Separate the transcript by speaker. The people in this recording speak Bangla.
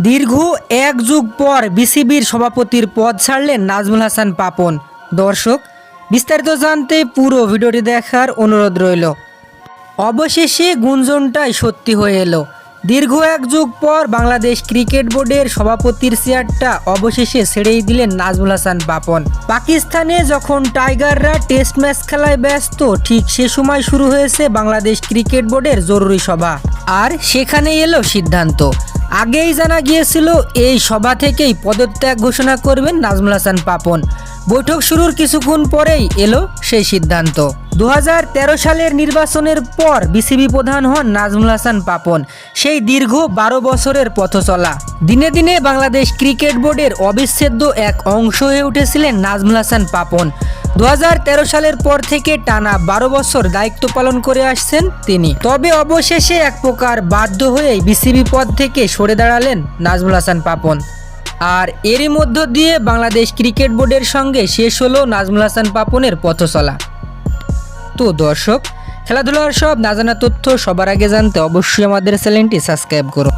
Speaker 1: দীর্ঘ এক যুগ পর বিসিবির সভাপতির পদ ছাড়লেন নাজমুল হাসান পাপন। দর্শক, বিস্তারিত জানতে পুরো ভিডিওটি দেখার অনুরোধ রইল। অবশেষে গুঞ্জনটাই সত্যি হয়ে এলো। দীর্ঘ এক যুগ পর বাংলাদেশ ক্রিকেট বোর্ডের সভাপতির চেয়ারটা অবশেষে ছেড়েই দিলেন নাজমুল হাসান পাপন। পাকিস্তানে যখন টাইগাররা টেস্ট ম্যাচ খেলায় ব্যস্ত, ঠিক সে সময় শুরু হয়েছে বাংলাদেশ ক্রিকেট বোর্ডের জরুরি সভা। আর সেখানে এলো সিদ্ধান্ত। আগেই জানা গিয়েছিল, এই সভা থেকেই পদত্যাগ ঘোষণা করবেন নাজমুল হাসান পাপন। বৈঠক শুরুর কিছুক্ষণ পরেই এলো সেই সিদ্ধান্ত। দু হাজার তেরো সালের নির্বাচনের পর বিসিবি প্রধান হন নাজমুল হাসান পাপন। সেই দীর্ঘ বারো বছরের পথ চলা দিনে দিনে বাংলাদেশ ক্রিকেট বোর্ডের অবিচ্ছেদ্য এক অংশ হয়ে উঠেছিলেন নাজমুল হাসান পাপন। দু হাজার তেরো সালের পর থেকে টানা বারো বছর দায়িত্ব পালন করে আসছেন তিনি। তবে অবশেষে এক প্রকার বাধ্য হয়েই বিসিবি পদ থেকে সরে দাঁড়ালেন নাজমুল হাসান পাপন। আর এরই মধ্য দিয়ে বাংলাদেশ ক্রিকেট বোর্ডের সঙ্গে শেষ হলো নাজমুল হাসান পাপনের পথ চলা তো দর্শক, খেলাধুলার সব না জানা তথ্য সবার আগে জানতে অবশ্যই আমাদের চ্যানেলটি সাবস্ক্রাইব করুন।